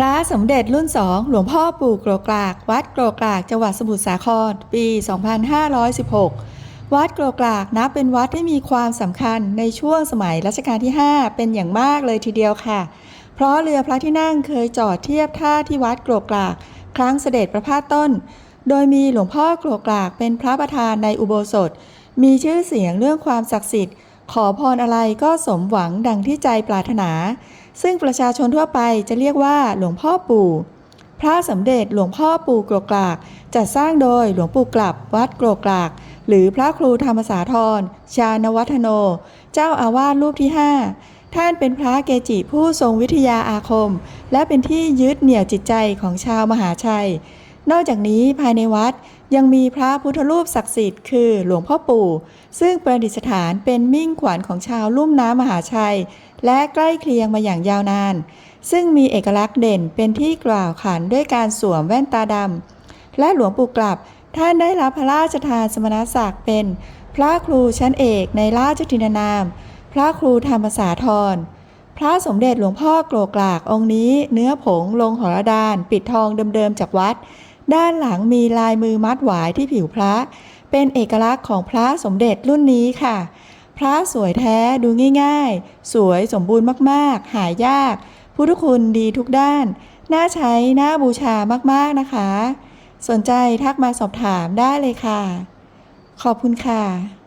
พระสมเด็จรุ่นสองหลวงพ่อปู่โกรกราก วัดโกรกรากจังหวัดสมุทรสาคร ปี 2516 วัดโกรกรากนับเป็นวัดที่มีความสำคัญในช่วงสมัยรัชกาลที่ 5 เป็นอย่างมากเลยทีเดียวค่ะ เพราะเรือพระที่นั่งเคยจอดเทียบท่าที่วัดโกรกราก ครั้งเสด็จประพาสต้น โดยมีหลวงพ่อโกรกรากเป็นพระประธานในอุโบสถ มีชื่อเสียงเรื่องความศักดิ์สิทธิ์ ขอพรอะไรก็สมหวังดังที่ใจปรารถนา ซึ่งประชาชนทั่วไปจะเรียกว่าหลวงพ่อปู่ พระสมเด็จหลวงพ่อปู่โกรกราก จัดสร้างโดยหลวงปู่กลับวัดโกรกราก หรือพระครูธรรมสาธร ชานวัฒโน เจ้าอาวาสรูปที่ 5 ท่านเป็นพระเกจิผู้ทรงวิทยาอาคม และเป็นที่ยึดเหนี่ยวจิตใจของชาวมหาชัย นอกจากนี้ภายในวัดยังมีพระพุทธรูปศักดิ์สิทธิ์คือหลวงพ่อปู่ ซึ่งประดิษฐานเป็นมิ่งขวัญของชาวลุ่มน้ำมหาชัย และใกล้เคียงมาอย่างยาวนาน ซึ่งมีเอกลักษณ์เด่นเป็นที่กล่าวขานด้วยการสวมแว่นตาดำและหลวงปู่กลับ ท่านได้รับพระราชทานสมณศักดิ์เป็น พระครูชั้นเอกในราชทินานาม พระครูธรรมสาธรพระสมเด็จหลวงพ่อโกรกรากองค์นี้ เนื้อผงลงหอระดาน ปิดทองเดิมๆจากวัด ด้านหลังมีลายมือมัดหวายที่ผิวพระ เป็นเอกลักษณ์ของพระสมเด็จรุ่นนี้ค่ะ พระสวยแท้ดูง่ายๆ สวยสมบูรณ์มากๆ หายาก พุทธคุณดีทุกด้าน น่าใช้น่าบูชามากๆนะคะ สนใจทักมาสอบถามได้เลยค่ะ ขอบคุณค่ะ